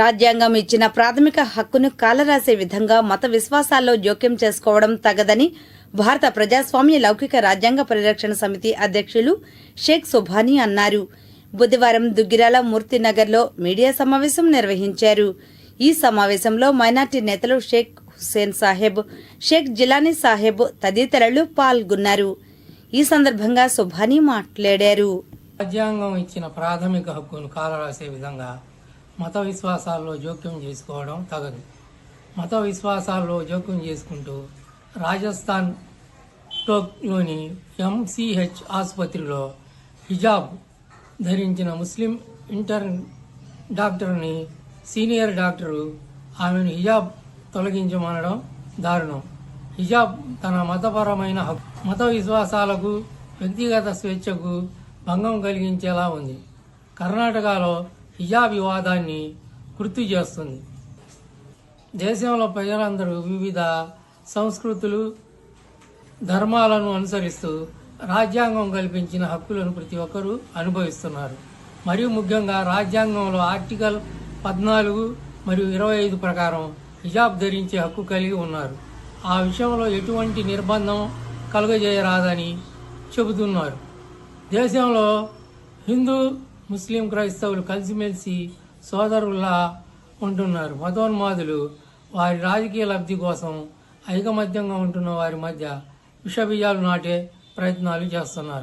రాజ్యాంగం ఇచ్చిన ప్రాథమిక హక్కును కాలరాసే విధంగా మత విశ్వాసాల్లో జోక్యం చేసుకోవడం తగదని భారత ప్రజాస్వామ్య లౌకిక రాజ్యాంగ పరిరక్షణ సమితి అధ్యక్షులు షేక్ సుభానీ అన్నారు. బుధవారం దుగ్గిరాల మూర్తినగర్లో మీడియా సమావేశం నిర్వహించారు. ఈ సమావేశంలో మైనార్టీ నేతలు షేక్ హుస్సేన్ సాహెబ్ షేక్ జిలానీ సాహెబ్ తదితరులు పాల్గొన్నారు. ఈ సందర్భంగా సుభానీ మాట్లాడారు. రాజ్యాంగం ఇచ్చిన ప్రాథమిక హక్కును కాలరాసే విధంగా మత విశ్వాసాల్లో జోక్యం చేసుకోవడం తగదు. మత విశ్వాసాల్లో జోక్యం చేసుకుంటూ రాజస్థాన్ టోక్లోని ఎంసీహెచ్ ఆసుపత్రిలో హిజాబ్ ధరించిన ముస్లిం ఇంటర్ డాక్టర్ని సీనియర్ డాక్టరు ఆమెను హిజాబ్ తొలగించమనడం దారుణం. హిజాబ్ తన మతపరమైన హక్కు మత విశ్వాసాలకు వ్యక్తిగత స్వేచ్ఛకు భంగం కలిగించేలా ఉంది. కర్ణాటకలో ప్రజా వివాదాన్ని గుర్తు చేస్తుంది. దేశంలో ప్రజలందరూ వివిధ సంస్కృతులు ధర్మాలను అనుసరిస్తూ రాజ్యాంగం కల్పించిన హక్కులను ప్రతి ఒక్కరూ అనుభవిస్తున్నారు. మరియు ముఖ్యంగా రాజ్యాంగంలో ఆర్టికల్ పద్నాలుగు మరియు ఇరవై ఐదు ప్రకారం హిజాబ్ ధరించే హక్కు కలిగి ఉన్నారు. ఆ విషయంలో ఎటువంటి నిర్బంధం కలుగజేయరాదని చెబుతున్నారు. దేశంలో హిందూ ముస్లిం క్రైస్తవులు కలిసిమెలిసి సోదరుల్లా ఉంటున్నారు. మతోన్మాదులు వారి రాజకీయ లబ్ధి కోసం ఐకమత్యంగా ఉంటున్న వారి మధ్య విషబీజాలు నాటే ప్రయత్నాలు చేస్తున్నారు.